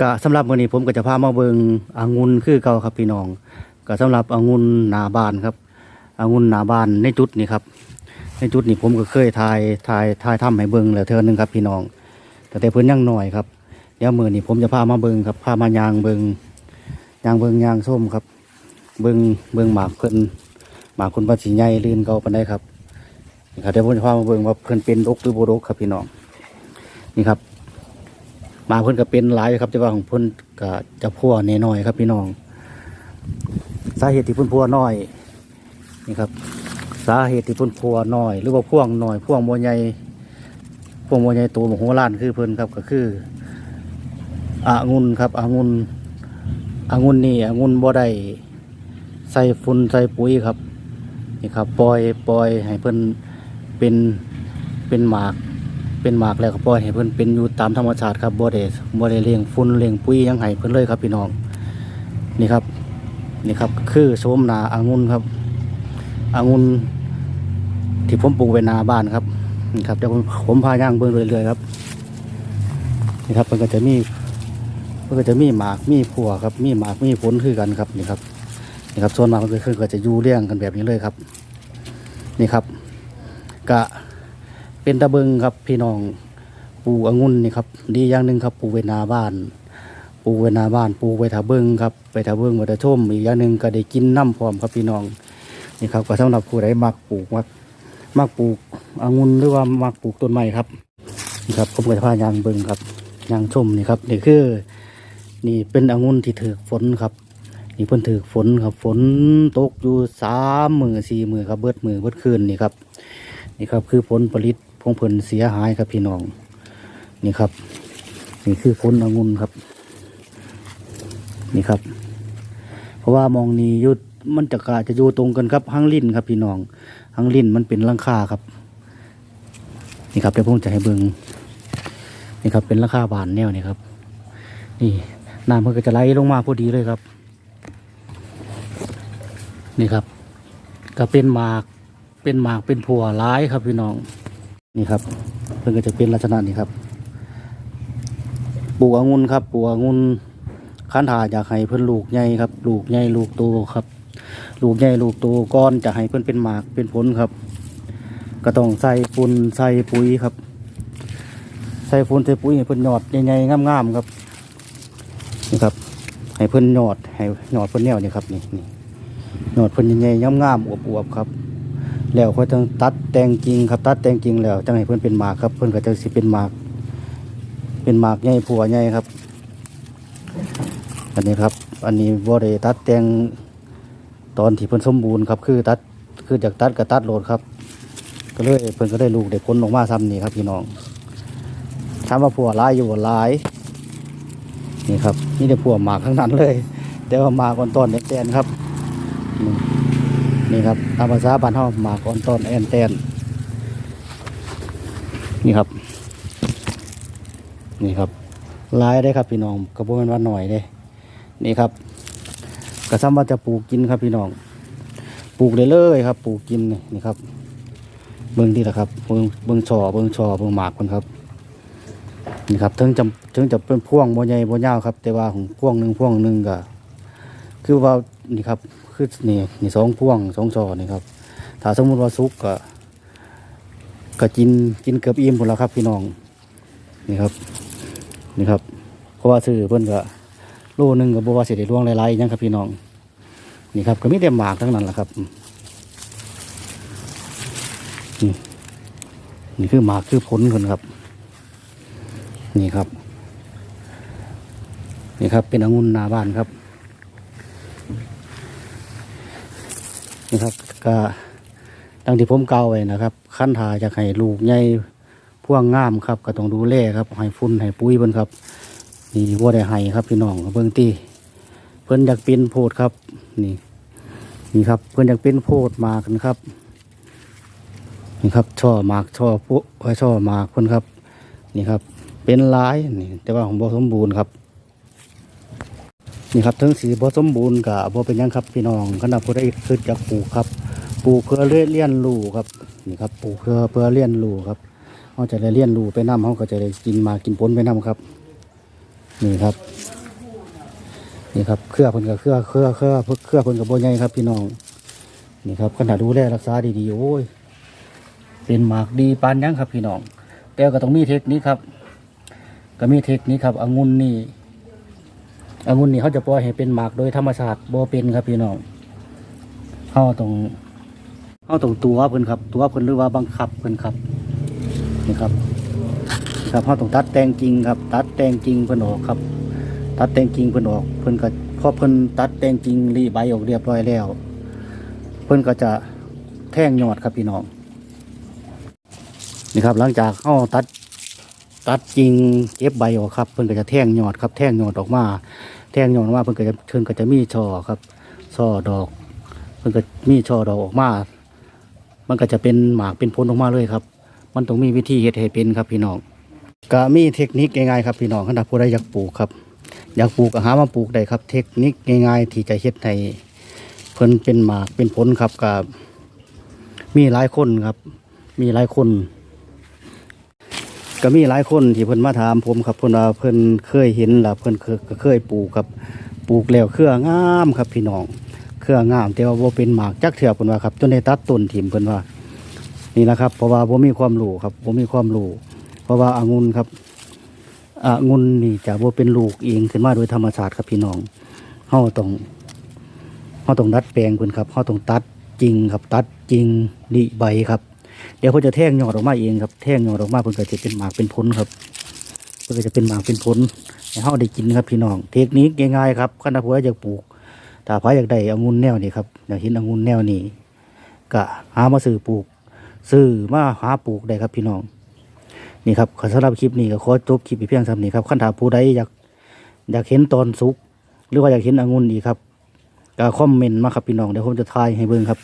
ก็สำหรับมื้อนี้ผมก็จะพามาเบิงองุ่นคือเก่าครับพี่น้อง ก็สำหรับองุ่นหนาบานครับองุ่นหนาบานในจุดนี้ครับ ในจุดนี้ผมก็เคยถ่ายถ่ายถ่ายทำให้เบิงแล้วเทื่อนึงครับพี่น้อง แต่แต่เพิ่นยังหน้อยครับเดี๋ยวมื้อนี้ผมจะพามาเบิงครับพามายางเบิงยางเบิงยางส้มครับ เบิงเบิงหมากเพิ่นหมากคนภาษีใหญ่ลื่นเก่าปานใดครับนี่ครับเดี๋ยวผมจะพามาเบิงว่าเพิ่นเป็นดกหรือบ่ดกครับพี่น้องนี่ครับ มาเพิ่นก็เป็นหลายครับแต่ว่าของเพิ่นก็จะพัวน้อยๆครับพี่น้อง สาเหตุที่เพิ่นพัวน้อยนี่ครับ สาเหตุที่เพิ่นพัวน้อย หรือว่าพ่วงน้อยพ่วงโมใหญ่พ่วงโมใหญ่ตัวโหฬารคือเพิ่นครับก็คืออางุ่นครับอางุ่นอางุ่นนี่อางุ่นบ่ได้ใส่ฝุ่นใส่ปุ๋ยครับนี่ครับปล่อยปล่อยให้เพิ่นเป็นเป็นหมาก เป็นหมากแล้วก็ปล่อยให้เพิ่นเป็นอยู่ตามธรรมชาติครับบ่ได้บ่ได้เลี้ยงฝุ่นเลี้ยงปุ๋ยยังให้เพิ่นเลยครับพี่น้องนี่ครับนี่ครับคือโสมนาอางุ่นครับอางุ่นที่ผมปลูกไว้นาบ้านครับนี่ครับเดี๋ยวผมผมพาย่างเบิ่งเรื่อยๆครับนี่ครับมันก็จะมีมันก็จะมีหมากมีผัวครับ มีหมากมีผลคือกันครับนี่ครับนี่ครับส่วนมากมันก็คือก็จะอยู่เลี้ยงกันแบบนี้เลยครับ นี่ครับกะ เป็นตะเบิงครับพี่น้องปลูกองุ่นนี่ครับดีอย่างหนึ่งครับปลูกไว้หนาบ้านปลูกไว้หนาบ้านปลูกไว้ถาเบิงครับไปถาเบิงไว้ถาชมอีกอย่างหนึ่งก็ได้กินน้ำพร้อมครับพี่น้องนี่ครับก็สำหรับผู้ใดมักปลูกมักมักปลูกองุ่นหรือว่ามักปลูกต้นไม้ครับนี่ครับผมก็จะพายางเบิงครับยางชมนี่ครับนี่คือนี่เป็นองุ่นที่ถือฝนครับนี่เพิ่นถือฝนครับฝนตกอยู่สามมือสี่มือครับเบิดมือเบิดคืนนี่ครับนี่ครับคือผลผลิต ของผลเสียหายครับพี่น้อง นี่ครับ นี่คือผลองุ่นครับ นี่ครับ เพราะว่ามองนี้ยุดมันจะกาจะอยู่ตรงกันครับหังลิ้นครับพี่น้องหังลิ้นมันเป็นลังคาครับ นี่ครับเดี๋ยวผมจะให้เบิงนี่ครับเป็นลังคาบานแนวนี่ครับ นี่น้ำมันก็จะไหลลงมาพอดีเลยครับ นี่ครับ ก็เป็นหมากเป็นหมากเป็นผัวร้ายครับพี่น้อง นี่ครับเพิ่นก็จะเป็นลักษณะนี้ครับปลูกองุ่นครับปลูกองุ่นคันถาอยากให้เพิ่อนลูกใหญ่ครับลูกใหญ่ลูกโตครับ ลูกใหญ่ลูกโตก้อนจะให้เพิ่อนเป็นหมากเป็นผลครับ ก็ต้องใส่ฝุ่นใส่ปุ๋ยครับ ใส่ฝุ่นใส่ปุ๋ยให้เพิ่อนหยอดใหญ่ๆงามๆครับนี่ครับ ให้เพิ่อนหยอดให้หยอดเพิ่อนแนวนี่ครับนี่นี่หยอดเพิ่อนใหญ่ๆงามๆอวบๆครับ แล้วเขาต้องตัดแต่งกิ่งครับ ตัดแต่งกิ่งแล้วจังให้เพิ่อนเป็นหมากครับเพิ่อนก็จะสิเป็นหมาก เป็นหมากใหญ่ผัวใหญ่ครับ อันนี้ครับ อันนี้บ่ได้ตัดแต่งตอนที่เพิ่อนสมบูรณ์ครับ คือตัดคือจากตัดก็ตัดโหลดครับ ก็เลยเพิ่อนก็ได้ลูกได้ผลออกมาซ้ำนี่ครับพี่น้องถามว่าผัวลายอยู่บ่หลายนี่ครับนี่ได้ผัวหมากทั้งนั้นเลย แต่ว่าหมากก่อนต้นเด็กแตนครับ นี่ครับตามภาษาบ้านเฮาหมากอ่อนต้นแอนแตนนี่ครับ นี่ครับลายได้ครับพี่น้องกระโปรงว่าหน่อยเด้ นี่ครับกระซ้ำว่าจะปลูกกินครับพี่น้อง ปลูกได้เลยครับ ปลูกกินนี่นี่ครับ เบิ้งที่ละครับ เบิ้งเบิ้งช่อเบิ้งช่อเบิ้งหมากคนครับ นี่ครับถึงจะถึงจะเป็นพ่วงโมใหญ่โมยาวครับ แต่ว่าของพ่วงหนึ่งพ่วงหนึ่งก็คือว่า นี่ครับคือนี่นี่สองพ่วงสองช่อนี่ครับถ้าสมมุติว่าสุกก็ก็กินกินเกือบอิ่มหมดแล้วครับพี่น้องนี่ครับนี่ครับเพราะว่าซื้อเพิ่นก็โลหนึงก็บ่ว่าสิได้ล่วงหลายๆยังครับพี่น้อง นี่ครับก็มีแต่หมากทั้งนั้นแหละครับอืมนี่คือหมากคือผลคนครับ นี่ครับ นี่ครับเป็นองุ่นนาบ้านครับ นี่ครับ ก็ดังที่ผมเกล่าวไว้นะครับ ขั้นทาจะให้ลูกใหญ่พ่วงงามครับ ก็ต้องดูแลครับให้ฝุ่นให้ปุ๋ยเพิ่นครับนี่วัวได้ให้ครับพี่น้องเบิ่งตีเพิ่นอยากเป็นโพดครับนี่นี่ครับเพิ่นอยากเป็นโพดมากันครับนี่ครับช่อมากช่อปุ๊ไว้ช่อมากเพิ่นครับ นี่ครับ เป็นหลายนี่แต่ว่าของบ่สมบูรณ์ครับ นี่ครับทั้งสีบ่สมบูรณ์กับบ่เป็นยังครับพี่น้องขณะผู้ใดคือจะปลูกครับปลูกเพื่อเลี้ยนรูครับนี่ครับปลูกเพื่อเพื่อเลี้ยนรูครับเขาจะได้เลี้ยนรูไปน้ำเขาก็จะได้กินมากินผลไปน้ำครับ นี่ครับ นี่ครับเครือเพิ่นกับเครือเครือเครือเครือเพิ่นกับโบใหญ่ครับ พี่น้องนี่ครับขนาดดูแลรักษาดีๆโอ้ยเป็นหมากดีปานยังครับ พี่น้องแต่ก็ต้องมีเทคนิคครับ ก็มีเทคนิคครับองุ่นนี่ องุ่นนี่เขาจะปล่อยให้เป็นหมากโดยธรรมชาติบ่เป็นครับพี่น้องเขาต้องเขาต้องตัวเพิ่นครับ ตัวเพิ่นหรือว่าบังคับเพิ่นครับนี่ครับครับเขาต้องตัดแต่งจริงครับ ตัดแต่งจริงเพิ่นออกครับ ตัดแต่งจริงเพิ่นออก เพิ่นก็พอเพิ่นตัดแต่งจริงรีใบออกเรียบร้อยแล้ว เพิ่นก็จะแท่งยอดครับพี่น้องนี่ครับ หลังจากเขาตัด ตัดจริงเก็บใบออกครับเพิ่นก็จะแท่งยอดครับแท่งยอดออกมา แท่งยอดออกมาเพิ่นก็จะเพิ่นก็จะมีช่อครับช่อดอก เพิ่นก็มีช่อดอกออกมา มันก็จะเป็นหมากเป็นผลออกมาเลยครับ มันต้องมีวิธีเฮ็ดให้เป็นครับพี่น้องก็มีเทคนิคง่ายๆครับพี่น้องขณะผู้ใดอยากปลูกครับ อยากปลูกก็หามาปลูกได้ครับ เทคนิคง่ายๆ ที่จะเฮ็ดให้เพิ่นเป็นหมากเป็นผลครับก็มีหลายคนครับ มีหลายคน ก็มีหลายคนที่เพิ่นมาถามผมครับเพิ่นว่าเพิ่นเคยเห็นแล้วเพิ่นเคยเคยปลูกครับปลูกแล้วเครืองามครับพี่น้องเครืองาม แต่ว่าบ่เป็นหมากจักเถื่อเพิ่นว่าครับจนได้ตัดต้นถิ่มเพิ่นว่า นี่นะครับเพราะว่าผมมีความรู้ครับผมมีความรู้เพราะว่าองุ่นครับองุ่นนี่จะบ่เป็นลูกเองขึ้นมาโดยธรรมชาติครับพี่น้องเฮาต้องเฮาต้องดัดแปลงเพิ่นครับเฮาต้องตัดจริงครับตัดจริงดิใบครับ เดี๋ยวเพิ่นจะแท่งยอดออกมาเองครับแท่งยอดออกมาเพิ่นก็จะเป็นหมากเป็นผลครับเพิ่นก็จะเป็นหมากเป็นผลให้เฮาได้กินครับพี่น้อง เทคนิคง่ายๆครับคันถ้าผู้ใดอยากปลูกถ้าใครอยากได้องุ่นแนวนี้ครับอยากเห็นองุ่นแนวนี้ก็หามาซื้อปลูก ซื้อมาหาปลูกได้ครับพี่น้องนี่ครับขอสำหรับคลิปนี้ก็ขอจบคลิปไปเพียงสำนี้ครับคันถ้าผู้ใดอยากอยากเห็นตอนสุก หรือว่าอยากเห็นองุ่นอีกครับก็คอมเมนต์มาครับพี่น้องเดี๋ยวผมจะทายให้เบิ่งครับ